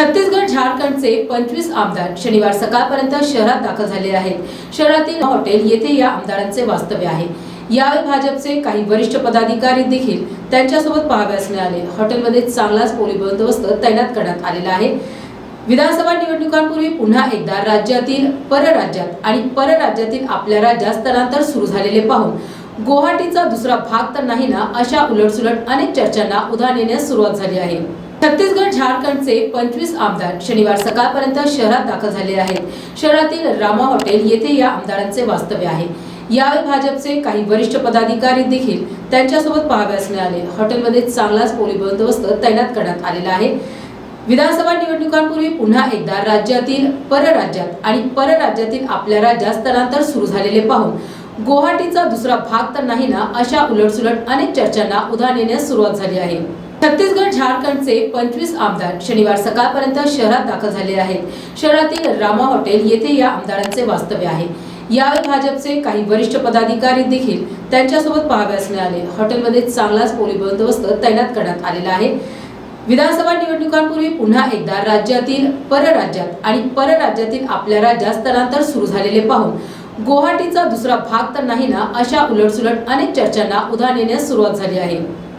छत्तीसगड झारखंडचे पंचवीस आमदार शनिवार सकाळपर्यंत शहरात दाखल झाले आहेत. शहरातील हॉटेल येथे या आमदारांचे वास्तव्य आहे. यावेळी भाजपचे काही वरिष्ठ पदाधिकारी देखील त्यांच्यासोबत पाहाव्यास मिळाले. हॉटेलमध्ये चांगलाच पोलीस बंदोबस्त तैनात करण्यात आलेला आहे. विधानसभा निवडणुकांपूर्वी पुन्हा एकदा राज्यातील परराज्यात आणि परराज्यातील आपल्या राज्यात स्थलांतर सुरू झालेले पाहून गुवाहाटीचा दुसरा भाग तर नाही ना अशा उलटसुलट अनेक चर्चांना उधाण येण्यास सुरुवात झाली आहे. छत्तीसगड झारखंडचे पंचवीस आमदार शनिवार सकाळपर्यंत शहरात दाखल झाले आहेत. शहरातील रामा हॉटेल येथे या आमदारांचे वास्तव्य आहे. यावेळी भाजपचे काही वरिष्ठ पदाधिकारी देखील त्यांच्यासोबत पाहाव्यास मिळाले. हॉटेलमध्ये चांगलाच पोलीस बंदोबस्त तैनात करण्यात आलेला आहे. विधानसभा निवडणुकांपूर्वी पुन्हा एकदा राज्यातील परराज्यात आणि परराज्यातील आपल्या राज्यात स्थलांतर सुरू झालेले पाहून गुवाहाटीचा दुसरा भाग तर नाही ना अशा उलटसुलट अनेक चर्चांना उधाण येण्यास सुरुवात झाली आहे. छत्तीसगड झारखंडचे पंचवीस आमदार शनिवार सकाळपर्यंत शहरात दाखल झाले आहेत. शहरातील रामा हॉटेल येथे या आमदारांचे वास्तव्य आहे. यावेळी भाजपचे काही वरिष्ठ पदाधिकारी देखील त्यांच्यासोबत पाहाव्यास मिळाले. हॉटेलमध्ये चांगलाच पोलीस बंदोबस्त तैनात करण्यात आलेला आहे. विधानसभा निवडणुकांपूर्वी पुन्हा एकदा राज्यातील परराज्यात आणि परराज्यातील आपल्या राज्यात स्थलांतर सुरू झालेले पाहून गुवाहाटीचा दुसरा भाग तर नाही ना अशा उलटसुलट अनेक चर्चांना उधाण येण्यास सुरुवात झाली आहे.